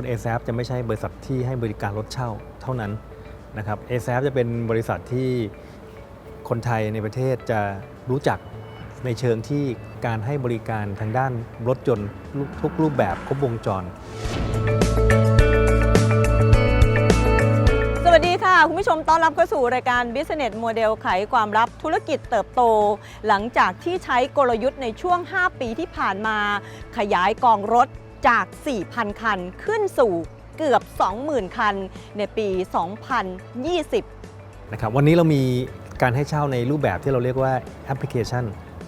ต a s a p จะไม่ใช่บริษัทที่ให้บริการรถเช่าเท่านั้นนะครับ a s a p จะเป็นบริษัทที่คนไทยในประเทศจะรู้จักในเชิงที่การให้บริการทางด้านรถยนต์ทุกรูปแบบครบวงจร สวัสดีค่ะ คุณผู้ชมต้อนรับเข้าสู่รายการ Business Model ไขความลับธุรกิจเติบโต หลังจากที่ใช้กลยุทธ์ในช่วง 5 ปีที่ผ่านมา ขยายกองรถ จาก 4,000 คันขึ้นสู่เกือบ 20,000 คันในปี 2020 นะครับวันนี้เรามีการให้เช่าในรูปแบบที่เราเรียกว่าแอปพลิเคชัน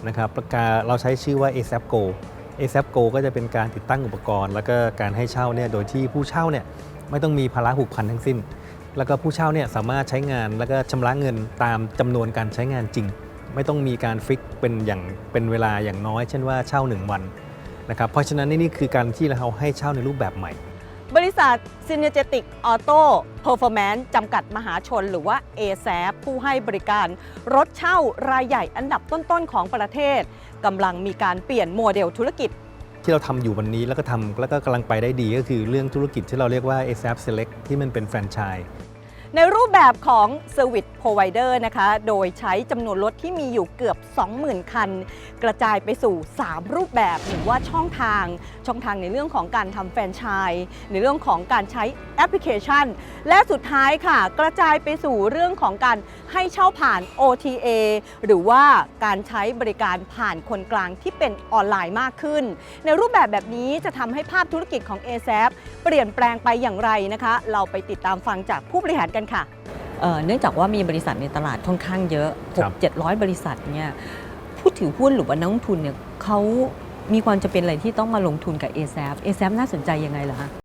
นะครับประกาเราใช้ชื่อว่า ASAP Go ASAP Go ก็จะเป็นการติดตั้งอุปกรณ์ แล้วก็การให้เช่าเนี่ยโดยที่ผู้เช่าเนี่ยไม่ต้องมีภาระผูกพันทั้งสิ้น แล้วก็ผู้เช่าเนี่ยสามารถใช้งานแล้วก็ชำระเงินตามจำนวนการใช้งานจริง ไม่ต้องมีการฟิกเป็นอย่างเป็นเวลาอย่างน้อย เช่นว่าเช่า 1 วัน นะครับเพราะฉะนั้นนี่คือการที่เราให้เช่าในรูปแบบใหม่ บริษัท Synergetic Auto Performance จำกัดมหาชนหรือว่า ASAP ผู้ให้บริการ รถเช่ารายใหญ่อันดับต้น ๆ ของประเทศกำลังมีการเปลี่ยนโมเดลธุรกิจ ที่เราทำอยู่วันนี้แล้วก็ทำแล้วก็กำลังไปได้ดีก็คือเรื่องธุรกิจที่เราเรียกว่า ASAP Select ที่มันเป็นแฟรนไชส์ ในรูปแบบของ Service Provider นะคะ โดยใช้จำนวนรถที่มีอยู่เกือบ 20,000 คัน กระจายไปสู่ 3 รูปแบบหรือว่าช่องทาง ช่องทางในเรื่องของการทำแฟรนไชส์ในเรื่องของการใช้แอปพลิเคชัน และสุดท้ายค่ะ กระจายไปสู่เรื่องของการให้เช่าผ่าน OTA หรือว่าการใช้บริการผ่านคนกลางที่เป็นออนไลน์มากขึ้น ในรูปแบบแบบนี้จะทำให้ภาพธุรกิจของ ASAP เปลี่ยนแปลงไปอย่างไรนะคะ เราไปติดตามฟังจากผู้บริหารกันค่ะ เนื่องจากว่ามีบริษัทในตลาดค่อนข้างเยอะครับ6 700 บริษัทเนี่ยผู้ถือหุ้นหรือว่านักลงทุนเนี่ยเขามีความจะเป็นอะไรที่ต้องมาลงทุนกับ a s a p a s a p น่าสนใจยังไงเหรอคะ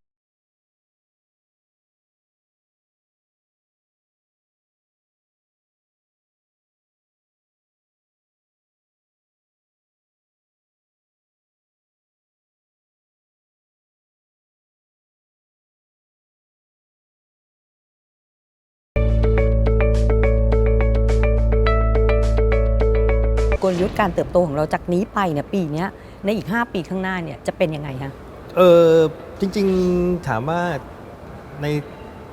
ลยุทธ์การเติบโตของเราจากนี้ไปเนี่ยปีเนี้ยในอีก 5 ปีข้างหน้าเนี่ยจะเป็นยังไงคะเออจริงๆถามว่าใน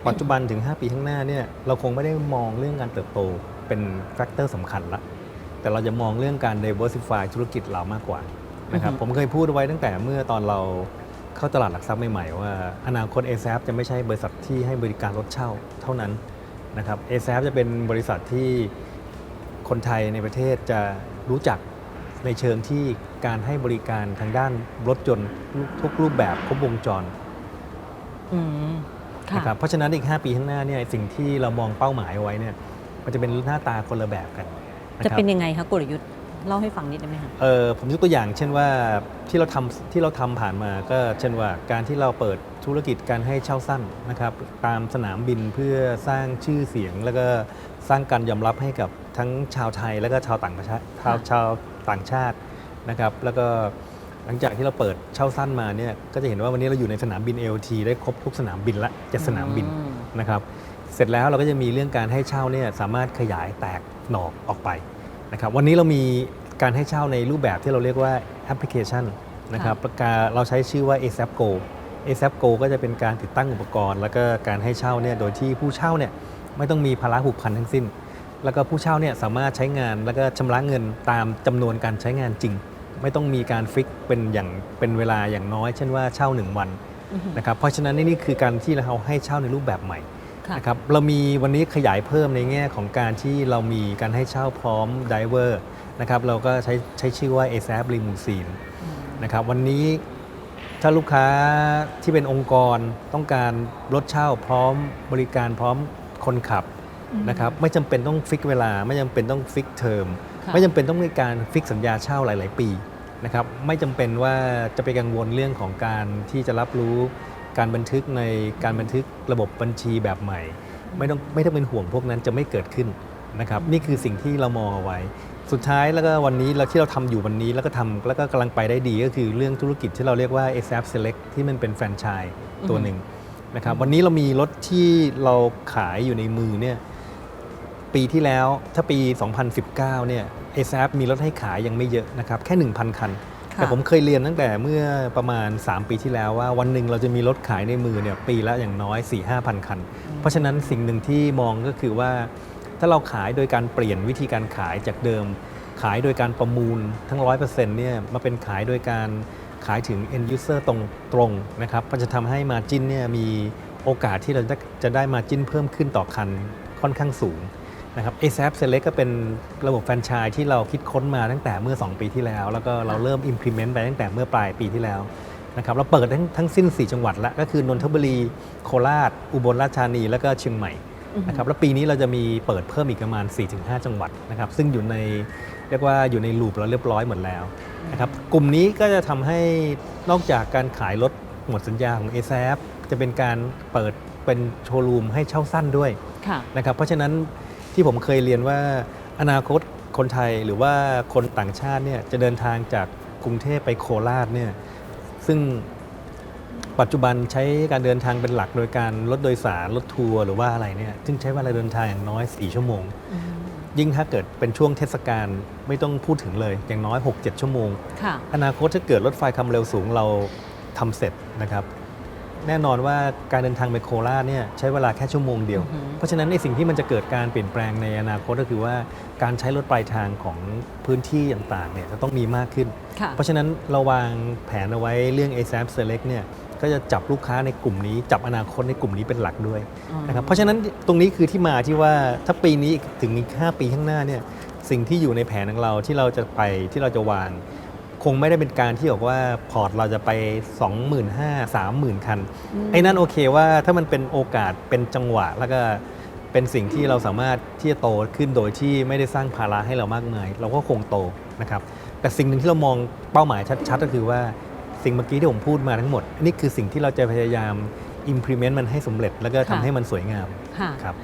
ปัจจุบันถึง 5 ปีข้างหน้าเนี่ยเราคงไม่ได้มองเรื่องการเติบโตเป็นแฟกเตอร์สำคัญละแต่เราจะมองเรื่องการ diversify ธุรกิจเรามากกว่านะครับอือฮึผมเคยพูดไว้ตั้งแต่เมื่อตอนเราเข้าตลาดหลักทรัพย์ใหม่ๆว่า อนาคต a s a p จะไม่ใช่บริษัทที่ให้บริการรถเช่าเท่านั้นนะครับ a s a p จะเป็นบริษัทที่คนไทยในประเทศจะ รู้จักในเชิงที่การให้บริการทางด้านรถยนต์ทุกรูปแบบครบวงจรอืมค่ะนะครับเพราะฉะนั้นอีก 5 ปีข้างหน้าเนี่ยสิ่งที่เรามองเป้าหมายเอาไว้เนี่ยมันจะเป็นหน้าตาคนละแบบกันนะจะครับเป็นยังไงคะกลยุทธ์ เล่าให้ฟังนิดได้ไหมคะเออผมยกตัวอย่าง เช่นว่าที่เราทำที่เราทำผ่านมาก็เช่นว่าการที่เราเปิดธุรกิจการให้เช่าสั้นนะครับ ตามสนามบินเพื่อสร้างชื่อเสียง แล้วก็สร้างการยอมรับให้กับทั้งชาวไทย แล้วก็ชาวต่างประเทศชาวชาวต่างชาตินะครับ แล้วก็หลังจากที่เราเปิดเช่าสั้นมาเนี่ยก็จะเห็นว่าวันนี้เราอยู่ในสนามบิน LT ได้ครบทุกสนามบินละเจ็ดสนามบินอืมนะครับ เสร็จแล้วเราก็จะมีเรื่องการให้เช่าเนี่ยสามารถขยายแตกหนอกออกไป นะครับวันนี้เรามีการให้เช่าในรูปแบบที่เราเรียกว่าแอปพลิเคชันนะครับประกาเราใช้ชื่อว่า ASAP Go ASAP Go ก็จะเป็นการติดตั้งอุปกรณ์ แล้วก็การให้เช่าเนี่ยโดยที่ผู้เช่าเนี่ยไม่ต้องมีภาระผูกพันทั้งสิ้น แล้วก็ผู้เช่าเนี่ยสามารถใช้งานแล้วก็ชำระเงินตามจำนวนการใช้งานจริง ไม่ต้องมีการฟิกเป็นอย่างเป็นเวลาอย่างน้อย เช่นว่าเช่า 1 วันอือฮึนะครับเพราะฉะนั้นนี่คือการที่เราให้เช่าในรูปแบบใหม่ค่ะ นะครับเรามีวันนี้ขยายเพิ่มในแง่ของการที่เรามีการให้เช่าพร้อมไดเวอร์นะครับเราก็ใช้ใช้ชื่อว่า ASAP Limousine อืมนะครับวันนี้ถ้าลูกค้าที่เป็นองค์กรต้องการรถเช่าพร้อมบริการพร้อมคนขับนะครับไม่จำเป็นต้องฟิกเวลา ไม่จำเป็นต้องฟิกเทอมค่ะไม่จำเป็นต้องมีการฟิกสัญญาเช่าหลาย ๆ ปีนะครับไม่จำเป็นว่าจะไปกังวลเรื่องของการที่จะรับรู้ การบันทึกในการบันทึกระบบบัญชีแบบใหม่ ไม่ต้องไม่ต้องเป็นห่วงพวกนั้นจะไม่เกิดขึ้นนะครับนี่คือสิ่งที่เรามองเอาไว้ สุดท้ายแล้วก็วันนี้เราที่เราทำอยู่วันนี้แล้วก็ทำแล้วก็กำลังไปได้ดีก็คือเรื่องธุรกิจที่เราเรียกว่า ASAP Select ที่มันเป็นแฟรนไชส์ตัวหนึ่งนะครับวันนี้เรามีรถที่เราขายอยู่ในมือเนี่ยปีที่แล้วถ้าปี 2019เนี่ย ASAP มีรถให้ขายยังไม่เยอะนะครับแค่ 1,000 คันค่ะ แต่ผมเคยเรียนตั้งแต่เมื่อประมาณ 3 ปีที่แล้วว่าวันหนึ่งเราจะมีรถขายในมือเนี่ยปีละอย่างน้อย 4 5 0 0 0 คัน เพราะฉะนั้นสิ่งหนึ่งที่มองก็คือว่า ถ้าเราขายโดยการเปลี่ยนวิธีการขายจากเดิม ขายโดยการประมูลทั้ง 100%เนี่ยมาเป็นขายโดยการขายถึง end user ตรงตรงๆนะครับก็จะทำให้ margin เนี่ยมีโอกาสที่เราจะจะได้ margin เพิ่มขึ้นต่อคันค่อนข้างสูง นะครับ ASAP Select ก็เป็นระบบแฟรนไชส์ที่เราคิดค้นมาตั้งแต่เมื่อ 2 ปีที่แล้ว แล้วก็เราเริ่ม implement ไปตั้งแต่เมื่อปลายปีที่แล้วนะครับเราเปิดทั้งทั้งสิ้น 4 จังหวัดแล้วก็คือนนทบุรี โคราช อุบลราชธานี แล้วก็เชียงใหม่นะครับแล้วปีนี้เราจะมีเปิดเพิ่มอีกประมาณ 4-5 จังหวัดนะครับซึ่งอยู่ในเรียกว่าอยู่ในลูปเราเรียบร้อยหมดแล้วนะครับกลุ่มนี้ก็จะทำให้นอกจากการขายรถหมดสัญญาของ a อ a p จะเป็นการเปิดเป็นโชว์รูมให้เช่าสั้นด้วยค่ะนะครับเพราะฉะนั้น ที่ผมเคยเรียนว่าอนาคตคนไทยหรือว่าคนต่างชาติเนี่ยจะเดินทางจากกรุงเทพไปโคราชเนี่ยซึ่งปัจจุบันใช้การเดินทางเป็นหลักโดยการรถโดยสารรถทัวร์หรือว่าอะไรเนี่ยซึ่งใช้เวลาเดินทางอย่างน้อย 4 ชั่วโมง ยิ่งถ้าเกิดเป็นช่วงเทศกาลไม่ต้องพูดถึงเลย อย่างน้อย 6-7 ชั่วโมงค่ะอนาคตถ้าเกิดรถไฟความเร็วสูงเราทำเสร็จนะครับ แน่นอนว่าการเดินทางไปโคราชเนี่ยใช้เวลาแค่ชั่วโมงเดียวอือหือเพราะฉะนั้นในสิ่งที่มันจะเกิดการเปลี่ยนแปลงในอนาคตก็คือว่าการใช้รถปลายทางของพื้นที่ต่างๆเนี่ยจะต้องมีมากขึ้นค่ะเพราะฉะนั้นเราวางแผนเอาไว้เรื่อง ASAP Select เนี่ยก็จะจับลูกค้าในกลุ่มนี้ จับอนาคตในกลุ่มนี้เป็นหลักด้วยนะครับเพราะฉะนั้นตรงนี้คือที่มาที่ว่าถ้าปีนี้ถึงอีก5ปีข้างหน้าเนี่ยสิ่งที่อยู่ในแผนของเราที่เราจะไปที่เราจะวาง คงไม่ได้เป็นการที่บอกว่าพอร์ตเราจะไป 25,000 30,000 คัน ไอ้นั่นโอเคว่าถ้ามันเป็นโอกาสเป็นจังหวะแล้วก็เป็นสิ่งที่เราสามารถที่จะโตขึ้นโดยที่ไม่ได้สร้างภาระให้เรามากมาย เราก็คงโตนะครับ แต่สิ่งหนึ่งที่เรามองเป้าหมายชัด ๆ ก็คือว่าสิ่งเมื่อกี้ที่ผมพูดมาทั้งหมด นี่คือสิ่งที่เราจะพยายาม implement มันให้สำเร็จ แล้วก็ทำค่ะให้มันสวยงามค่ะครับ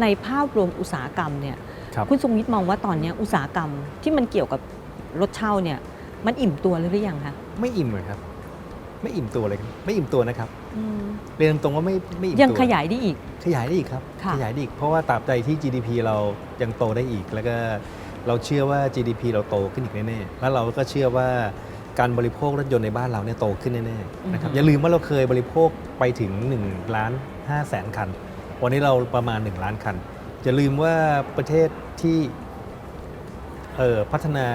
ในภาพรวมอุตสาหกรรมเนี่ยครับคุณทรงวิทย์มองว่าตอนเนี้ยอุตสาหกรรมที่มันเกี่ยวกับรถเช่าเนี่ย มันอิ่มตัวหรือยังคะไม่อิ่มเลยครับ ไม่อิ่มตัวเลยครับไม่อิ่มตัวนะครับเรียนตรงๆว่าไม่ไม่อิ่มตัวยังขยายได้อีก ขยายได้อีกครับค่ะ ขยายได้อีกเพราะว่าตราบใดที่ GDP เรายังโตได้อีก แล้วก็เราเชื่อว่า GDP เราโตขึ้นอีกแน่ๆแล้วเราก็เชื่อว่าการบริโภครถยนต์ในบ้านเราเนี่ยโตขึ้นแน่ๆนะครับอือฮึอย่าลืมว่าเราเคยบริโภคไปถึง1ล้าน5แสนคัน วันนี้เราประมาณ 1 ล้านคันอย่าลืมว่าประเทศที่เอ่อ พัฒนา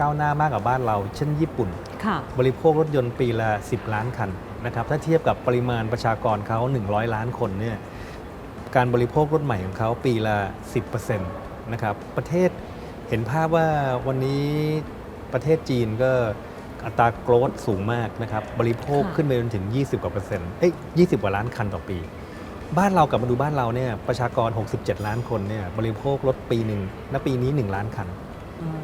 ก้าวหน้ามากกว่าบ้านเรา เช่นญี่ปุ่นค่ะบริโภครถยนต์ปีละ 10 ล้านคันนะครับถ้าเทียบกับปริมาณประชากรเขา100 ล้านคนเนี่ยการบริโภครถใหม่ของเขาปีละ 10%นะครับประเทศเห็นภาพว่าวันนี้ประเทศจีนก็อัตราโกรธสูงมากนะครับบริโภคค่ะขึ้นไปจนถึง 20 กว่าเปอร์เซ็นต์เอ้ย20 กว่าล้านคันต่อปี บ้านเรากลับมาดูบ้านเราเนี่ยประชากร 67 ล้านคนเนี่ยบริโภครถปีหนึ่งณปีนี้ 1 ล้านคันอืม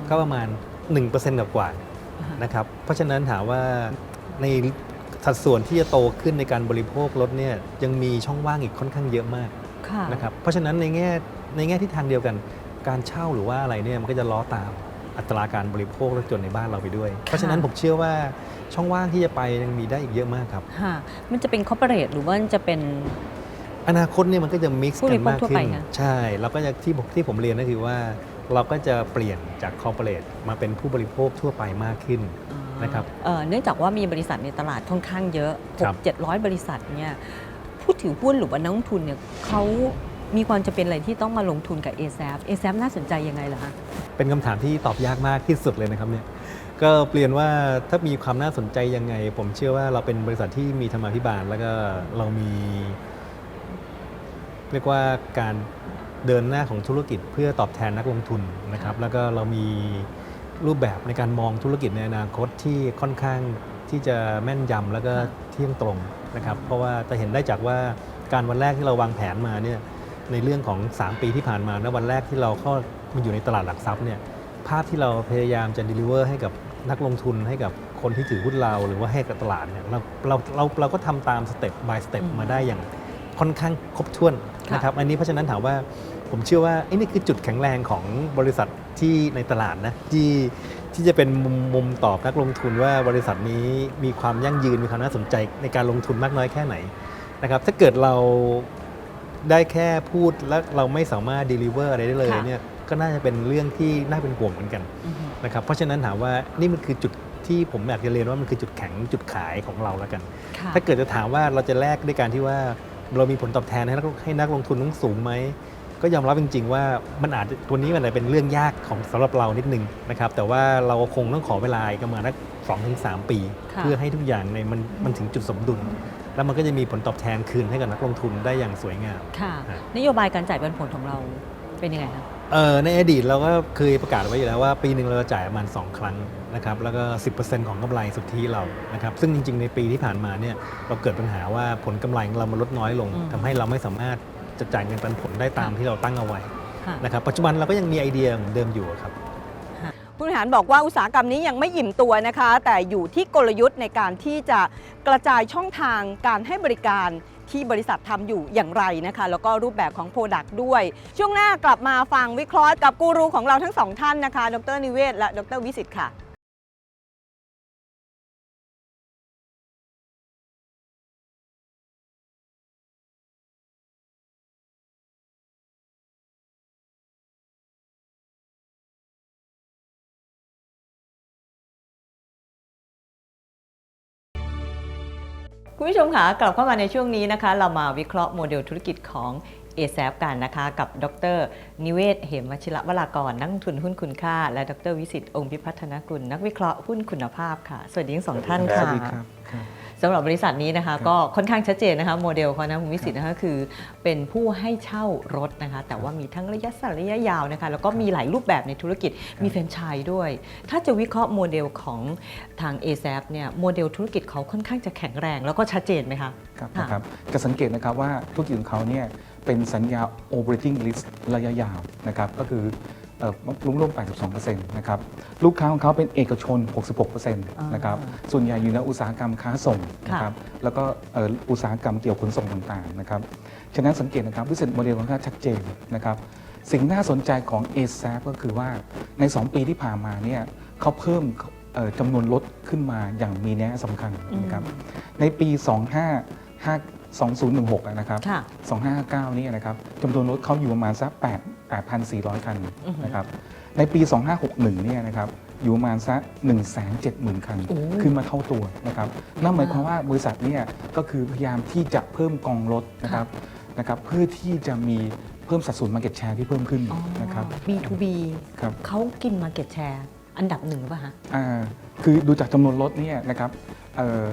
ก็ประมาณ 1%กว่าๆอ่าฮะนะครับเพราะฉะนั้นถามว่าในสัดส่วนที่จะโตขึ้นในการบริโภครถเนี่ยยังมีช่องว่างอีกค่อนข้างเยอะมากค่ะนะครับเพราะฉะนั้นในแง่ในแง่ที่ทางเดียวกันการเช่าหรือว่าอะไรเนี่ยมันก็จะล้อตามอัตราการบริโภครถยนต์ในบ้านเราไปด้วย เพราะฉะนั้นผมเชื่อว่าช่องว่างที่จะไปยังมีได้อีกเยอะมากครับค่ะมันจะเป็นคอร์ปอเรทหรือว่ามันจะเป็น อนาคตเนี่ยมันก็จะมิกซ์ผู้บกัรินโภคมากทั่วขึ้ไปนนะใช่ เราก็จะที่ผมที่ผมเรียนก็คือว่า เราก็จะเปลี่ยนจากคอร์เปอเรทมาเป็นผู้บริโภคทั่วไปมากขึ้นนะครับเอ่อเนื่องจากว่ามีบริษัทในตลาดค่อนข้างเยอะครับ6 700 บริษัทเนี่ยผู้ถือหุ้นหรือว่านักลงทุนเนี่ยเขามีความจะเป็นอะไรที่ต้องมาลงทุนกับ a อ a p a อ a p น่าสนใจยังไงล่ะคะเป็นคำถามที่ตอบยากมากที่สุดเลยนะครับเนี่ยก็เปลี่ยนว่าถ้ามีความน่าสนใจยังไง ผมเชื่อว่าเราเป็นบริษัทที่มีธรรมาภิบาล แล้วก็เรามี เรียกว่าการ เดินหน้าของธุรกิจเพื่อตอบแทนนักลงทุนนะครับค่ะแล้วก็เรามีรูปแบบในการมองธุรกิจในอนาคตที่ค่อนข้างที่จะแม่นยำแล้วก็เที่ยงตรงนะครับเพราะว่าจะเห็นได้จากว่าการวันแรกที่เราวางแผนมาเนี่ยในเรื่องของ 3 ปีที่ผ่านมาณวันแรกที่เราเข้ามาอยู่ในตลาดหลักทรัพย์เนี่ยภาพที่เราพยายามจะ deliver ให้กับนักลงทุนให้กับคนที่ถือหุ้นเราหรือว่าให้กับตลาดเนี่ยเราเราเราเราก็ทำตามสเต็ป by สเต็ปอืมมาได้อย่างค่อนข้างครบถ้วนค่ะนะครับอันนี้เพราะฉะนั้นถามว่า ผมเชื่อว่าไอ้นี่คือจุดแข็งแรงของบริษัทที่ในตลาดนะที่ที่จะเป็นมุมมุมตอบนักลงทุนว่าบริษัทนี้มีความยั่งยืนมีความน่าสนใจในการลงทุนมากน้อยแค่ไหนนะครับถ้าเกิดเราได้แค่พูดแล้วเราไม่สามารถ deliver อะไรได้เลยค่ะเนี่ยก็น่าจะเป็นเรื่องที่น่าเป็นห่วงเหมือนกันอือฮึนะครับเพราะฉะนั้นถามว่านี่มันคือจุดที่ผมอยากจะเรียนว่ามันคือจุดแข็งจุดขายของเราแล้วกันค่ะถ้าเกิดจะถามว่าเราจะแลกด้วยการที่ว่าเรามีผลตอบแทนให้นักให้นักลงทุนต้องสูงไหม ก็ยอมรับจริง ๆ ว่ามันอาจจะตัวนี้มันอาจจะเป็นเรื่องยากของสำหรับเรานิดนึงนะครับแต่ว่าเราคงต้องขอเวลาอีกประมาณนักสองถึงสามปีค่ะเพื่อให้ทุกอย่างในมันมันถึงจุดสมดุล แล้วมันก็จะมีผลตอบแทนคืนให้กับนักลงทุนได้อย่างสวยงามค่ะฮะนโยบายการจ่ายปันผลของเราเป็นยังไงคะเออในอดีตเราก็เคยประกาศไว้อยู่แล้วว่าปีหนึ่งเราจะจ่ายประมาณ 2 ครั้งนะครับแล้วก็ 10%ของกำไรสุทธิเรานะครับซึ่งจริง ๆ ในปีที่ผ่านมาเนี่ยเราเกิดปัญหาว่าผลกำไรของเรามันลดน้อยลงอืมทำให้เราไม่สามารถ จะจ่ายเงินปันผลได้ตามค่ะที่เราตั้งเอาไว้ค่ะนะครับปัจจุบันเราก็ยังมีไอเดียเหมือนเดิมอยู่ครับผู้บริหารบอกว่าอุตสาหกรรมนี้ยังไม่อิ่มตัวนะคะ แต่อยู่ที่กลยุทธ์ในการที่จะกระจายช่องทางการให้บริการที่บริษัททำอยู่อย่างไรนะคะ แล้วก็รูปแบบของ Product ด้วย ช่วงหน้ากลับมาฟังวิเคราะห์กับกูรูของเราทั้งสองท่านนะคะ ดรนิเวศน์และดรวิสิตค่ะ คุณผู้ชมคะกลับเข้ามาในช่วงนี้นะคะ เรามาวิเคราะห์โมเดลธุรกิจของเอ a p กันนะคะ กับดร นิเวศ เหมวชิระวรากร นักทุนหุ้นคุณค่า และดรวิสิตองค์พิพัฒนกุล นักวิเคราะห์หุ้นคุณภาพค่ะ สวัสดีทั้งสองท่านค่ะวั สดีครับครับสำหรับบริษัทนี้นะคะครับก็ค่อนข้างชัดเจนนะคะโมเดลเขานะคุณวิสิตนะคะคือ เป็นผู้ให้เช่ารถนะคะ แต่ว่ามีทั้งระยะสั้นระยะยาวนะคะ แล้วก็มีหลายรูปแบบในธุรกิจมีแฟรนไชส์ด้วย ถ้าจะวิเคราะห์โมเดลของทาง a อ a p เนี่ยโมเดลธุรกิจเขาค่อนข้างจะแข็งแรง แล้วก็ชัดเจนไหมคะครับค่ะนะครับจะสังเกตนะครับว่าธุรกิจของเขาเนี่ยเป็นสัญญา operating lease ระยะยาวนะครับก็คือ เอ่อรุ่มร่วม82%นะครับ ลูกค้าของเขาเป็นเอกชน 66%นะครับ ส่วนใหญ่อยู่ในอุตสาหกรรมค้าส่งนะครับ แล้วก็เอ่ออุตสาหกรรมเกี่ยวกับขนส่งต่างๆนะครับ ฉะนั้นสังเกตนะครับวิสัยโมเดลของเขาชัดเจนนะครับ สิ่งน่าสนใจของ a s a p ก็คือว่าใน 2 ปีที่ผ่านมาเนี่ยเขาเพิ่มเอ่อจำนวนรถขึ้นมาอย่างมีนัยสำคัญนะครับ ในปี 25 2016อะนะครับค่ะ2559 นี่นะครับจำนวนรถเขาอยู่ประมาณสัก8 8,400 คันอือฮึนะครับในปี 2561 เนี่ยนะครับอยู่ประมาณสัก170,000 คันโอ้ขึ้นมาเท่าตัวนะครับนั่นหมายความว่าบริษัทเนี่ยก็คือพยายามที่จะเพิ่มกองรถนะครับนะครับเพื่อที่จะมีเพิ่มสัดส่วน Market Share ที่เพิ่มขึ้นอ๋อนะครับ B2B ครับเขากิน Market Share อันดับหนึ่งหรือเปล่าคะอ่าคือดูจากจำนวนรถเนี่ยนะครับเอ่อ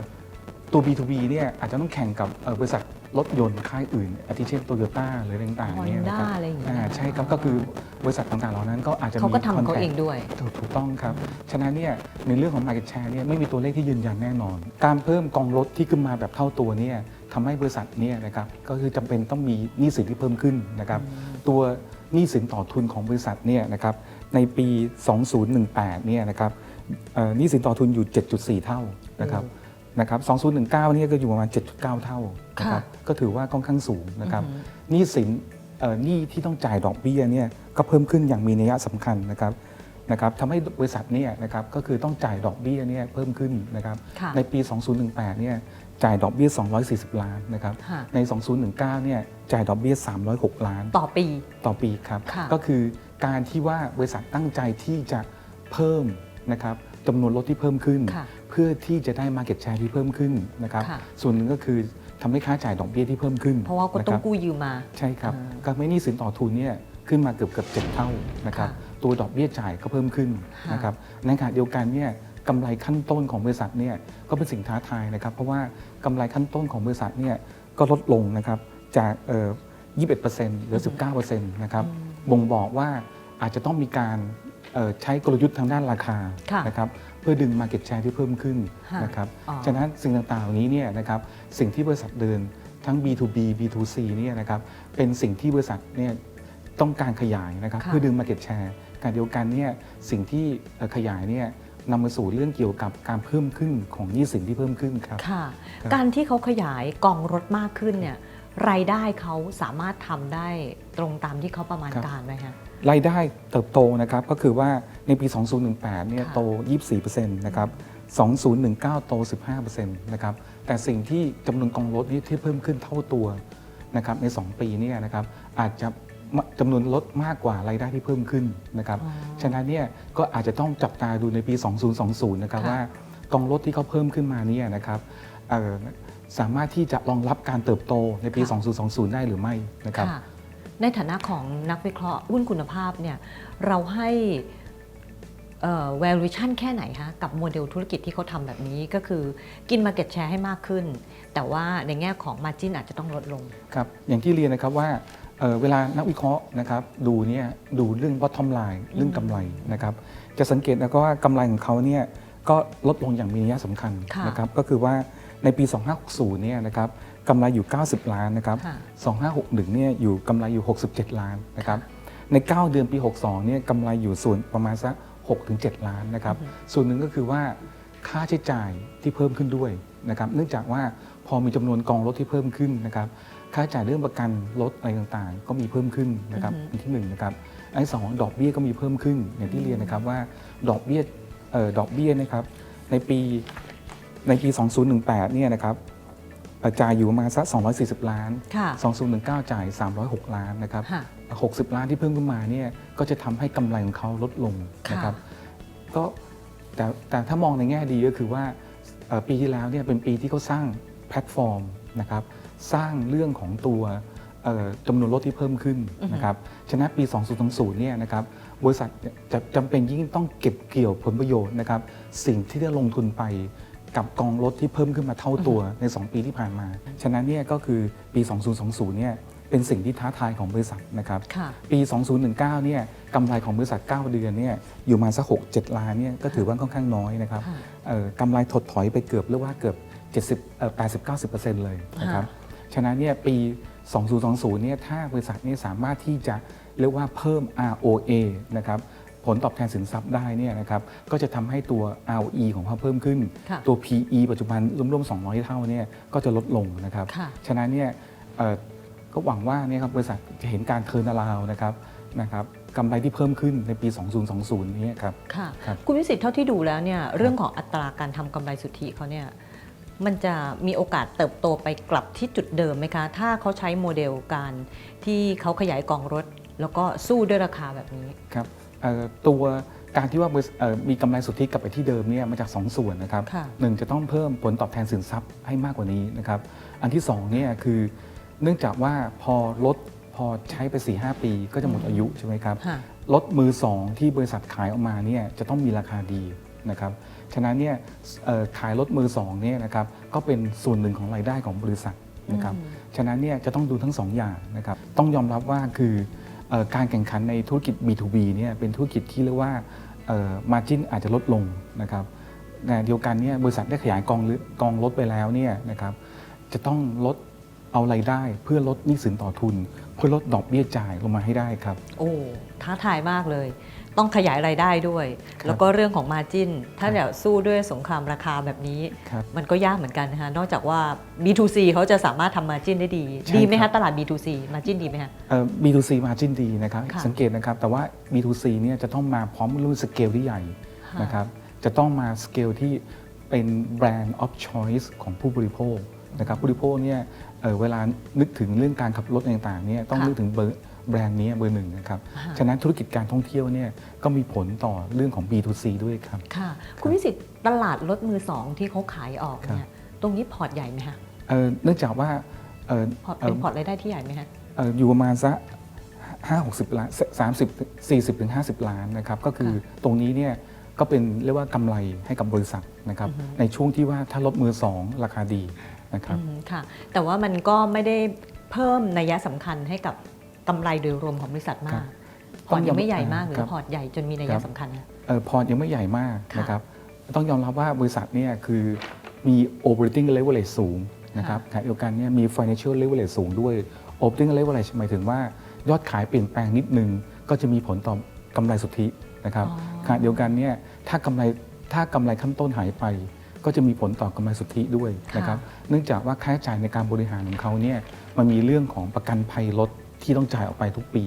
ตัว B2B เนี่ยอาจจะต้องแข่งกับเอ่อบริษัท รถยนต์ค่ายอื่น อาทิเช่นโตโยต้าหรืออะไรต่างๆเนี่ยนะครั Honda อะไรอย่างเงี้ย ใช่ครับก็คือบริษัทต่างๆเหล่านั้นก็อาจจะมี เขาก็ทำของเขา contact เองด้วย ถูกถูกต้องครับ ฉะนั้นเนี่ยในเรื่องของ Market Share เนี่ยไม่มีตัวเลขที่ยืนยันแน่นอน การเพิ่มกองรถที่ขึ้นมาแบบเท่าตัวเนี่ยทำให้บริษัทเนี่ยนะครับก็คือจำเป็นต้องมีหนี้สินที่เพิ่มขึ้นนะครับตัวหนี้สินต่อทุนของบริษัทเนี่ยนะครับในปี 2018เนี่ยนะครับเอ่อหนี้สินต่อทุนอยู่ 7.4 เท่านะครับ นะครับ 2019เนี่ยก็อยู่ประมาณ 7.9 เท่านะครับค่ะก็ถือว่าค่อนข้างสูงนะครับอือหือหนี้สินเอ่อหนี้ที่ต้องจ่ายดอกเบี้ยเนี่ยก็เพิ่มขึ้นอย่างมีนัยสำคัญนะครับนะครับทำให้บริษัทเนี่ยนะครับก็คือต้องจ่ายดอกเบี้ยเนี่ยเพิ่มขึ้นนะครับค่ะในปี 2018 เนี่ยจ่ายดอกเบี้ย 240 ล้านนะครับค่ะใน 2019 เนี่ยจ่ายดอกเบี้ย 306 ล้าน ต่อปีต่อปีครับค่ะก็คือการที่ว่าบริษัทตั้งใจที่จะเพิ่มนะครับ จำนวนรถที่เพิ่มขึ้นค่ะเพื่อที่จะได้ Market Share ที่เพิ่มขึ้นนะครับค่ะส่วนหนึ่งก็คือทำให้ค่าจ่ายดอกเบี้ยที่เพิ่มขึ้น เพราะว่าก็นคต้องบกู้ยืมมา ใช่ครับอ่าการไม่หนี้สินต่อทุนเนี่ยขึ้นมาเกือบเกือบเจ็ดเท่านะครับค่ะตัวดอกเบี้ยจ่ายก็เพิ่มขึ้นค่ะนะครับในขณะเดียวกันเนี่ยกำไรขั้นต้นของบริษัทเนี่ยก็เป็นสิ่งท้าทายนะครับ เพราะว่ากำไรขั้นต้นของบริษัทเนี่ยก็ลดลงนะครับจากเอ่อ21%เหลือ 19%นะครับบ่งบอกว่าอาจจะต้องมีการเอ่อ ใช้กลยุทธ์ทางด้านราคาค่ะนะครับเพื่อดึง Market Share ที่เพิ่มขึ้นค่ะนะครับอ๋อฉะนั้นสิ่งต่างๆเหล่านี้เนี่ยนะครับสิ่งที่บริษัทเดินทั้ง B2B B2C เนี่ยนะครับเป็นสิ่งที่บริษัทเนี่ยต้องการขยายนะครับค่ะเพื่อดึง Market Share การเดียวกันเนี่ยสิ่งที่เอ่อขยายเนี่ยนำมาสู่เรื่องเกี่ยวกับการเพิ่มขึ้นของหนี้สินที่เพิ่มขึ้นครับค่ะครับการที่เขาขยายกองรถมากขึ้นเนี่ยรายได้เขาสามารถทำได้ตรงตามที่เขาประมาณการไหมคะ รายได้เติบโตนะครับก็คือว่าในปี 2018 เนี่ยค่ะโต 24%นะครับ 2019 โต 15%นะครับ แต่สิ่งที่จำนวนกองรถนี่ที่เพิ่มขึ้นเท่าตัวนะครับใน 2 ปีเนี่ยนะครับอาจจะจำนวนรถมากกว่ารายได้ที่เพิ่มขึ้นนะครับอ๋อฉะนั้นเนี่ยก็อาจจะต้องจับตาดูในปี 2020 นะครับค่ะว่ากองรถที่เขาเพิ่มขึ้นมาเนี่ยนะครับเอ่อสามารถที่จะรองรับการเติบโตในปีค่ะ2020 ได้หรือไม่นะครับค่ะ ในฐานะของนักวิเคราะห์หุ้นคุณภาพเนี่ยเราให้เอ่อ valuation แค่ไหนคะกับโมเดลธุรกิจที่เขาทำแบบนี้ก็คือกิน market share ให้มากขึ้น แต่ว่าในแง่ของ margin อาจจะต้องลดลง ครับ อย่างที่เรียนนะครับว่าเอ่อเวลานักวิเคราะห์นะครับดูเนี่ยดูเรื่อง bottom line เรื่องกำไรนะครับจะสังเกตนะก็ว่ากำไรของเขาเนี่ยก็ลดลงอย่างมีนัยสำคัญค่ะ นะครับก็คือว่าในปี 2560เนี่ยนะครับ กำไรอยู่ 90 ล้านนะครับค่ะ2561เนี่ยอยู่กำไรอยู่ 67 ล้านนะครับใน 9 เดือนปี 62เนี่ยกำไรอยู่ส่วนประมาณสัก6-7 ล้านนะครับส่วนหนึ่งก็คือว่าค่าใช้จ่ายที่เพิ่มขึ้นด้วยนะครับเนื่องจากว่าพอมีจำนวนกองรถที่เพิ่มขึ้นนะครับค่าใช้จ่ายเรื่องประกันรถอะไรต่างๆ ก็มีเพิ่มขึ้นนะครับอือฮึอันที่หนึ่งนะครับอันที่สองดอกเบี้ยก็มีเพิ่มขึ้นอย่างที่เรียนนะครับว่าดอกเบี้ยเอ่อดอกเบี้ยนะครับในปีในปี 2018เนี่ยนะครับเอ่อ จ่ายอยู่ประมาณสัก240 ล้านค่ะ2019 จ่าย 306 ล้านนะครับค่ะ60 ล้านที่เพิ่มขึ้นมาเนี่ยก็จะทำให้กำไรของเขาลดลงนะครับก็แต่แต่ถ้ามองในแง่ดีก็คือว่าเอ่อปีที่แล้วเนี่ยเป็นปีที่เขาสร้างแพลตฟอร์มนะครับสร้างเรื่องของตัวเอ่อจำนวนรถที่เพิ่มขึ้นอือฮึนะครับฉะนั้นปี 2020เนี่ยนะครับบริษัทจะจำเป็นยิ่งต้องเก็บเกี่ยวผลประโยชน์นะครับสิ่งที่ได้ลงทุนไป กับกองรถที่เพิ่มขึ้นมาเท่าตัวใน 2 ปีที่ผ่านมา ฉะนั้นเนี่ยก็คือปี 2020 เนี่ยเป็นสิ่งที่ท้าทายของบริษัทนะครับค่ะปี 2019 เนี่ยกำไรของบริษัท 9 เดือนเนี่ยอยู่มาสัก 6 7 ล้านเนี่ยก็ถือว่าค่อนข้างน้อยนะครับค่ะเอ่อกำไรถดถอยไปเกือบเรียกว่าเกือบ 70เอ่อ80 90 เลยนะครับฉะนั้นเนี่ยปี 2020 เนี่ยถ้าบริษัทเนี้สามารถที่จะเรียกว่าเพิ่ม ROA นะครับ ผลตอบแทนสินทรัพย์ได้เนี่ยนะครับก็จะทำให้ตัว ROE ของเขาเพิ่มขึ้นค่ะตัว PE ปัจจุบันร่วมๆ 200 เท่าเนี่ยก็จะลดลงนะครับค่ะฉะนั้นเนี่ยเอ่อก็หวังว่าเนี่ยครับบริษัทจะเห็นการเทิร์นอราวนะครับนะครับกำไรที่เพิ่มขึ้นในปี 2020 นี้ครับค่ะครับคุณวิสิทธิ์เท่าที่ดูแล้วเนี่ยเรื่องของอัตราการทำกำไรสุทธิเขาเนี่ยมันจะมีโอกาสเติบโตไปกลับที่จุดเดิมไหมคะ ถ้าเขาใช้โมเดลการที่เขาขยายกองรถ แล้วก็สู้ด้วยราคาแบบนี้ครับเอ่อ ตัวการที่ว่าบริษัทเอ่อมีกำไรสุทธิกลับไปที่เดิมเนี่ยมาจาก 2 ส่วนนะครับค่ะหนึ่งจะต้องเพิ่มผลตอบแทนสินทรัพย์ให้มากกว่านี้นะครับอันที่2เนี่ยคือเนื่องจากว่าพอรถพอใช้ไป 4-5 ปีก็จะหมดอายุใช่ไหมครับค่ะรถมือสองที่บริษัทขายออกมาเนี่ยจะต้องมีราคาดีนะครับฉะนั้นเนี่ยเอ่อขายรถมือสองเนี่ยนะครับก็เป็นส่วนหนึ่งของรายได้ของบริษัทนะครับอืมฉะนั้นเนี่ยจะต้องดูทั้งสองอย่างนะครับต้องยอมรับว่าคือเออ การแข่งขันในธุรกิจ B2B เนี่ยเป็นธุรกิจที่เรียกว่ามาจิ้นอาจจะลดลงนะครับเดียวกันเนี่ยบริษัทได้ขยายกองหรือกองรถไปแล้วเนี่ยนะครับจะต้องลดเอารายได้เพื่อลดหนี้สินต่อทุน เพื่อลดดอกเบี้ยจ่ายลงมาให้ได้ครับ โอ้ท้าทายมากเลย ต้องขยายรายได้ด้วยครับแล้วก็เรื่องของมาจินถ้าเดี๋ยวสู้ด้วยสงครามราคาแบบนี้ครับมันก็ยากเหมือนกันนะคะนอกจากว่า B2C เขาจะสามารถทำมาจินได้ดีใช่ดีไหมครัคะบตลาด B2C มาจินดีไหมคะเอ่อ B2C margin ดีนะครับค่ะสังเกตนะครับ แต่ว่า B2C เนี่ยจะต้องมาพร้อมรุ่นสเกลที่ใหญ่ค่ะนะครับจะต้องมาสเกลที่เป็นแบรนด์ of choice ของผู้บริโภคนะครับผู้บริโภคเนี่ยเอ่อเวลานึกถึงเรื่องการขับรถต่างๆเนี่ยต้องค่ะนึกถึงเบอร์ แบรนด์นี้เบอร์หนึ่งนะครับค่ะฉะนั้นธุรกิจการท่องเที่ยวเนี่ยก็มีผลต่อเรื่องของ B2C ด้วยครับ ค่ะ คุณวิสิทธิ์ตลาดรถมือสองที่เขาขายออกเนี่ย ตรงนี้พอร์ตใหญ่ไหมคะเอ่อเนื่องจากว่าเอ่อพอร์ตเอ่เป็อนพอร์ตรายได้ที่ใหญ่ไหมคะเอ่ออยู่ประมาณสักห้าหกสิบล้านสามสิบสี่สิบถึงห้าสิบล้านนะครับ ก็คือตรงนี้เนี่ยก็เป็นเรียกว่ากำไรให้กับบริษัทนะครับอือฮึในช่วงที่ว่าถ้ารถมือสองราคาดีนะครับอืมค่ะ แต่ว่ามันก็ไม่ได้เพิ่มนัยสำคัญให้กับ กำไรโดยรวมของบริษัทครัมาบกพอร์ตยังไม่ใหญ่มากหรือครับพอร์ตใหญ่จนมีนัคยรับสำคัญนะเอ่อพอร์ตยังไม่ใหญ่มากค่ะนะครับต้องยอมรับว่าบริษัทเนี่ยคือมี operating leverage สูงนะครับขณะเดียวกันเนี่ยมี financial leverage สูงด้วย operating leverage หมายถึงว่ายอดขายเปลี่ยนแปลงนิดนึง ก็จะมีผลต่อกำไรสุทธินะครับอ๋อขณะเดียวกันเนี่ยถ้ากำไรถ้ากำไรขั้นต้นหายไป ก็จะมีผลต่อกำไรสุทธิด้วยนะครับเนื่องจากว่าค่าใช้จ่ายในการบริหารของเขาเนี่ยมันมีเรื่องของประกันภัยรถ ที่ต้องจ่ายออกไปทุกปี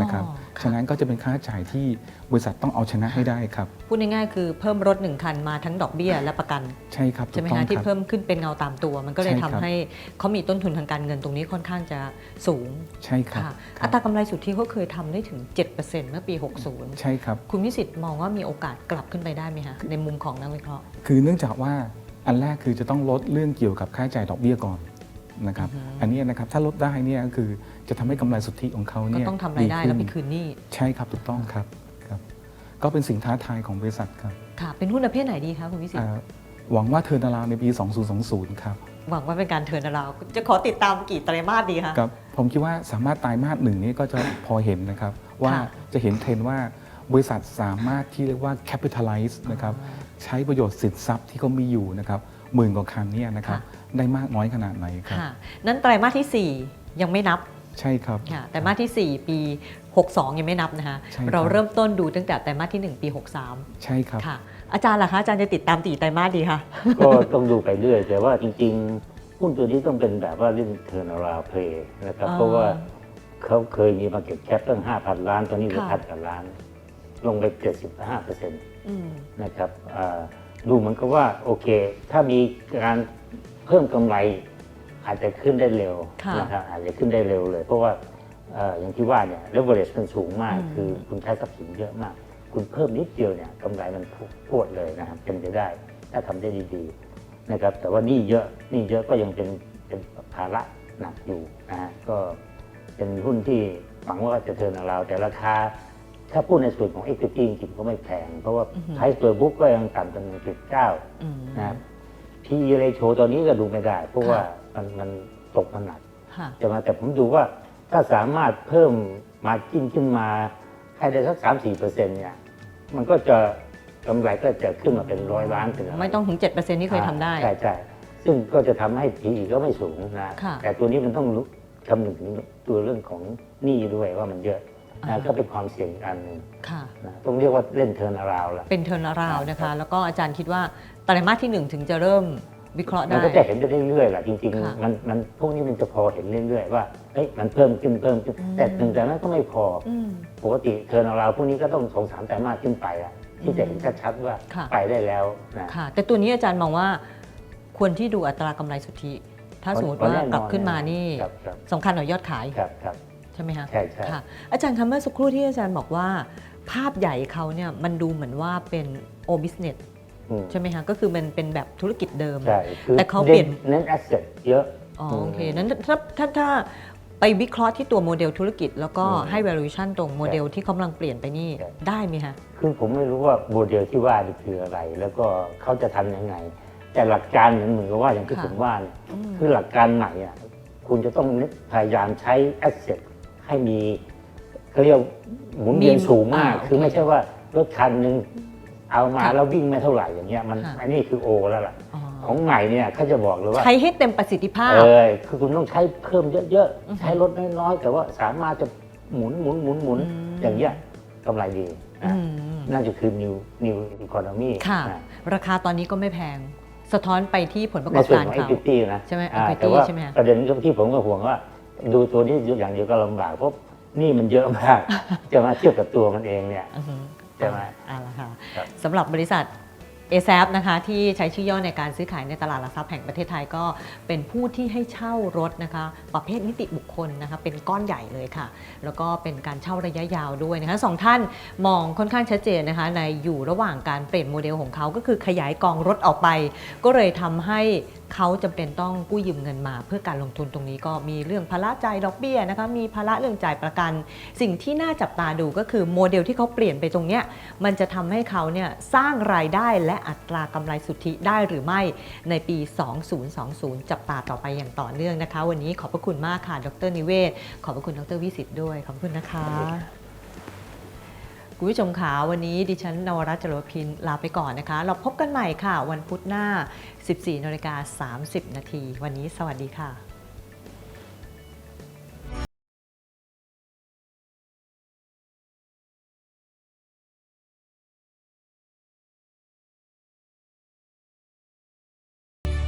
นะครับอ๋อฉะนั้นก็จะเป็นค่าใช้จ่ายที่บริษัทต้องเอาชนะให้ได้ครับ พูดง่ายๆคือเพิ่มรถหนึ่งคันมาทั้งดอกเบี้ยและประกัน ใช่ครับถูใช่ไหมกต้องคะที่ครับ เพิ่มขึ้นเป็นเงาตามตัว มันก็เลยใช่ทำครับให้เขามีต้นทุนทางการเงินตรงนี้ค่อนข้างจะสูงใช่ครับค่ะครัอับตรากำไรสุทธิเขาเคยทำได้ถึง 7%เมื่อปี 60 ใช่ครับ คุณวิสิทธิ์มองว่ามีโอกาสกลับขึ้นไปได้ไหมคะในมุมของนักวิเคราะห์ คือเนื่องจากว่าอันแรกคือจะต้องลดเรื่องเกี่ยวกับค่าใช้จ่ายดอกเบี้ยก่อนนะครับ อือฮึ อันนี้นะครับถ้าลดได้เนี่ยก็คือ จะทำให้กำไรสุทธิของเขาก็เนี่ยต้องทำรายได้ขึ้นแล้วไปคืนหนี้ใช่ครับถูกต้องครับครับ ก็เป็นสิ่งท้าทายของบริษัทครับค่ะเป็นหุ้นประเภทไหนดีคะคุณวิสิทธิ์อ่าหวังว่าเทิร์นาราวในปี 2020 ครับ หวังว่าเป็นการเทิร์นาราวด์จะขอติดตามกี่ไตรมาสดีคะครับผมคิดว่าสามารถไตรมาสหนึ่งนี้ก็จะพอเห็นนะครับ ว่าค่ะจะเห็นเทรนด์ว่าบริษัทสามารถที่เรียกว่า capitalize นะครับใช้ประโยชน์สินทรัพย์ที่เขามีอยู่นะครับหมื่นกว่าคันเนี่ยนะครับได้มากน้อยขนาดไหนครับค่ะนั้นไตรมาสทีสี่4 ยังไม่นับ ใช่ครับ ค่ะไตรมาสทีสี่ 4 ปี 62 ยังไม่นับนะคะใช่ครับ เราเริ่มต้นดูตั้งแต่ไตรมาสที่ 1 ปี 63 ใช่ครับ ค่ะ อาจารย์ล่ะคะอาจารย์จะติดตามตีไตรมาสดีคะ ก็ต้องดูไปเรื่อย แต่ว่าจริงๆ หุ้นตัวนี้ต้องเป็นแบบว่าเล่นเทอร์นาราเพลย์นะครับ อ่าเพราะว่าเขาเคยมีมาเก็ตแคปตั้ง 5,000 ล้าน ตอนนี้เหลือค่ะ พันกว่าล้าน ลงไป 75เปอร์เซ็นต์อืม นะครับอ่าดูเหมือนกับว่า โอเค ถ้ามีการเพิ่มกำไร อาจจะขึ้นได้เร็วค่ะนะครับอาจจะขึ้นได้เร็วเลย เพราะว่าเอ่ออย่างที่ว่าเนี่ย leverage มันสูงมากอืมคือคุณใช้ทรัพย์สินเยอะมาก คุณเพิ่มนิดเดียวเนี่ยกำไรมันพรวดเลยนะครับเป็นไปได้ ถ้าทำได้ดีๆนะครับแต่ว่านี่เยอะนี่เยอะก็ยังเป็นเป็นภาระหนักอยู่นะฮะก็เป็นหุ้นที่หวังว่าจะเทิร์นเราวแต่ราคาถ้าพูดในส่วนของ equity จริงๆก็ไม่แพง เพราะว่าอือฮึไพร์ตัวบุ๊กก็ยังต่ำจนจุดเก้าอืมนะครับ PE ratio ตอนนี้ก็ดูไม่ได้ เพราะว่า มันมันตกมันหนักค่ะจะมาแต่ผมดูว่าถ้าสามารถเพิ่มมาจิ้นขึ้นมาให้ได้สักสามสี่เปอร์เซ็นต์เนี่ยมันก็จะกำไรก็จะขึ้นมาเป็นร้อยล้านเป็นอะไรไม่ต้องถึง 7%ที่เคยทำได้ ใช่ใช่ซึ่งก็จะทำให้ PE ก็ไม่สูงนะค่ะ แต่ตัวนี้มันต้องรู้คำนึงถึงตัวเรื่องของหนี้ด้วยว่ามันเยอะอ่านะก็เป็นความเสี่ยงอีกอันหนึ่งค่ะ นะต้องเรียกว่าเล่นเทิร์นาราวละเป็นเทิร์นาราวนะคะแล้วก็อาจารย์คิดว่าไตรมาสที่ 1 ถึงจะเริ่ม วิเคราะห์มัได้นก็จะเห็นไปเรื่อยๆแหละจริงค่ะๆมันมันพวกนี้มันจะพอเห็นเรื่อยๆว่าเฮ้ยมันเพิ่มขึ้นเพิ่มขึ้น อืม แต่หนึ่งแต่นั้นก็ไม่พออืม ปกติเทิร์นาราวพวกนี้ก็ต้องสองสามแต่มาสขึ้นไปอะที่จะเห็นชัดๆว่าค่ะ ไปได้แล้วนะค่ะ แต่ตัวนี้อาจารย์มองว่าควรที่ดูอัตรากำไรสุทธิ ถ้าสมมติว่าแน่นอนกลับขึ้นมานี่ครับครับสำคัญกว่ายอดขายครับครับใช่ไหมคะใช่ใช่ค่ะ อาจารย์คะเมื่อสักครู่ที่อาจารย์บอกว่า ภาพใหญ่เขาเนี่ยมันดูเหมือนว่าเป็นโอบิสเนสอืม ใช่ไหมคะก็คือมันเป็นแบบธุรกิจเดิม ใช่คือแต่เขาเปลี่ยน เน้นแอสเซทเยอะ อ๋อโอเคนั้นถ้าถ้าถ้าไปวิเคราะห์ที่ตัวโมเดลธุรกิจ แล้วก็อืมให้ valuation ตรงโมเดลที่เขากำลังเปลี่ยนไปนี่ครับ ได้ไหมคะคือผมไม่รู้ว่าโมเดลที่ว่านี่คืออะไร แล้วก็เขาจะทำยังไง แต่หลักการเหมือนเหมือนกับว่าอย่างที่ค่ะ ผมว่าเนี่ยอืมคือหลักการใหม่อะคุณจะต้องพยายามใช้แอสเซทให้มีเขาเรียกหมุนเวียนสูงมากอ่าโอเคคือไม่ใช่ว่ารถคันหนึ่ง เอามาค่ะแล้ววิ่งไม่เท่าไหร่อย่างเงี้ยมันค่ะอันนี้คือโอแล้วล่ะอ๋อของใหม่เนี่ยเขาจะบอกเลยว่าใช้ให้เต็มประสิทธิภาพเออคือคุณต้องใช้เพิ่มเยอะอือฮึๆใช้รถน้อยๆแต่ว่าสามารถจะหมุนหมุนหมุนหมุนอืมอย่างเงี้ยกำไรดีอืนะมน่าจะคือ new new economy ค่ะนะราคาตอนนี้ก็ไม่แพง สะท้อนไปที่ผลประในกอบส่วนการของเขา equity นะใช่ไหมอ่า equity แต่ว่าใช่ไหมคะประเด็นที่ผมก็ห่วงว่า ดูตัวนี้อย่างเดียวก็ลำบากเพราะนี่มันเยอะมากจะมาเทียบกับตัวมันเองเนี่ยอือฮึ ใช่ไหมเอ่าละค่ะครับสำหรับบริษัท a s a p นะคะที่ใช้ชื่อย่อในการซื้อขายในตลาดหลักทรัพย์แห่งประเทศไทยก็เป็นผู้ที่ให้เช่ารถนะคะ ประเภทนิติบุคคลนะคะเป็นก้อนใหญ่เลยค่ะ แล้วก็เป็นการเช่าระยะยาวด้วยนะคะสองท่านมองค่อนข้างชัดเจนนะคะในอยู่ระหว่างการเปลี่ยนโมเดลของเขาก็คือขยายกองรถออกไป ก็เลยทำให้เขาจำเป็นต้องกู้ยืมเงินมา เพื่อการลงทุนตรงนี้ก็มีเรื่องภาระจ่ายดอกเบี้ยนะคะมีภาระเรื่องจ่ายประกัน สิ่งที่น่าจับตาดูก็คือโมเดลที่เขาเปลี่ยนไปตรงเนี้ยมันจะทำให้เขาเนี่ยสร้างรายได้และอัตรากำไรสุทธิได้หรือไม่ในปี 2020 จับตาต่อไปอย่างต่อเนื่องนะคะ วันนี้ขอบพระคุณมากค่ะ ดรนิเวศ ขอบพระคุณ ดรวิสิทธิ์ด้วย ขอบคุณนะคะ คุณผู้ชมขาวันนี้ดิฉันนวรัตน์จรวพินลาไปก่อนนะคะ เราพบกันใหม่ค่ะ วันพุธหน้า 14นาฬิกา30 นาที วันนี้สวัสดีค่ะ